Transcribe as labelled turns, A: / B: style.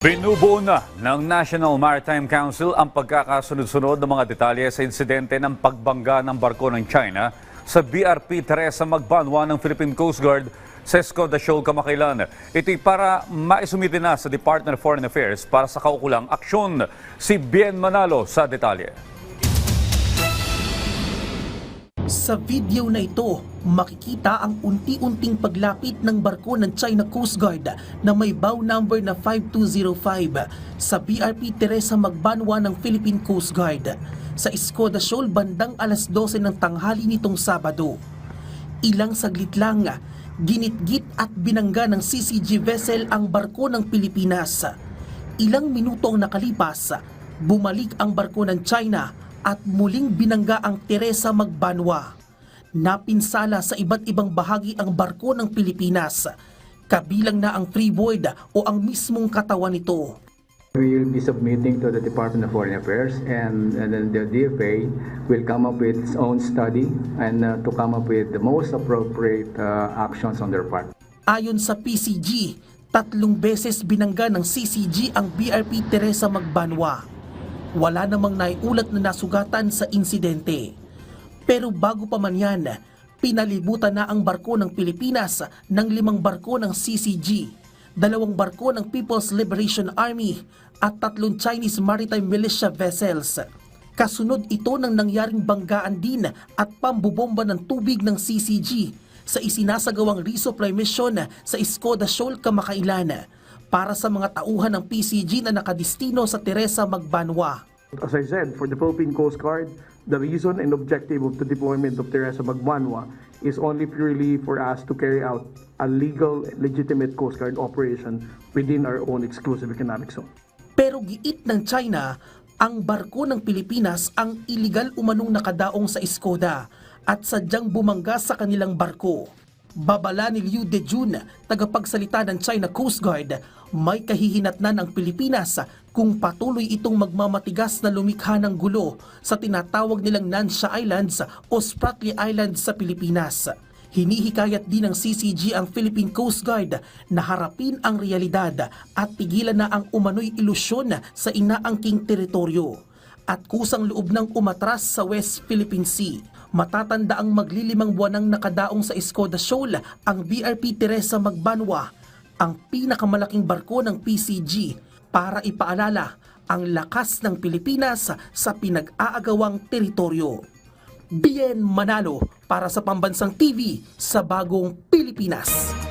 A: Binubuo na ng National Maritime Council ang pagkakasunod-sunod ng mga detalye sa insidente ng pagbangga ng barko ng China sa BRP Teresa Magbanwa ng Philippine Coast Guard sa Escoda Shoal kamakailan. Ito'y para maisumite na sa Department of Foreign Affairs para sa kaukulang aksyon. Si Bien Manalo sa detalye.
B: Sa video na ito, makikita ang unti-unting paglapit ng barko ng China Coast Guard na may bow number na 5205 sa BRP Teresa Magbanwa ng Philippine Coast Guard sa Escoda Shoal bandang alas 12 ng tanghali nitong Sabado. Ilang saglit lang, ginitgit at binangga ng CCG vessel ang barko ng Pilipinas. Ilang minuto ang nakalipas, bumalik ang barko ng China at muling binangga ang Teresa Magbanwa. Napinsala sa iba't ibang bahagi ang barko ng Pilipinas. Kabilang na ang freeboard o ang mismong katawan nito.
C: We will be submitting to the Department of Foreign Affairs and, and then the DFA will come up with its own study and uh, to come up with the most appropriate uh, actions on their part.
B: Ayon sa PCG, tatlong beses binangga ng CCG ang BRP Teresa Magbanwa. Wala namang naiulat na nasugatan sa insidente. Pero bago pa man yan, pinalibutan na ang barko ng Pilipinas ng limang barko ng CCG, dalawang barko ng People's Liberation Army at tatlong Chinese Maritime Militia vessels. Kasunod ito ng nangyaring banggaan din at pambubomba ng tubig ng CCG sa isinasagawang resupply mission sa Escoda Shoal kamakailan para sa mga tauhan ng PCG na nakadistino sa Teresa Magbanwa.
D: As I said, for the Philippine Coast Guard, the reason and objective of the deployment of Teresa Magbanwa is only purely for us to carry out a legal, legitimate Coast Guard operation within our own exclusive economic zone.
B: Pero giit ng China, ang barko ng Pilipinas ang iligal umanong nakadaong sa Escoda at sadyang bumangga sa kanilang barko. Babala ni Liu Dejun, tagapagsalita ng China Coast Guard, may kahihinatnan ang Pilipinas kung patuloy itong magmamatigas na lumikha ng gulo sa tinatawag nilang Nansha Islands o Spratly Islands sa Pilipinas. Hinihikayat din ng CCG ang Philippine Coast Guard na harapin ang realidad at pigilan na ang umano'y ilusyon sa inaangking teritoryo at kusang loob ng umatras sa West Philippine Sea. Matatanda ang maglilimang buwanang nakadaong sa Escoda Shoal ang BRP Teresa Magbanwa, ang pinakamalaking barko ng PCG para ipaalala ang lakas ng Pilipinas sa pinag-aagawang teritoryo. Bien Manalo para sa Pambansang TV sa Bagong Pilipinas.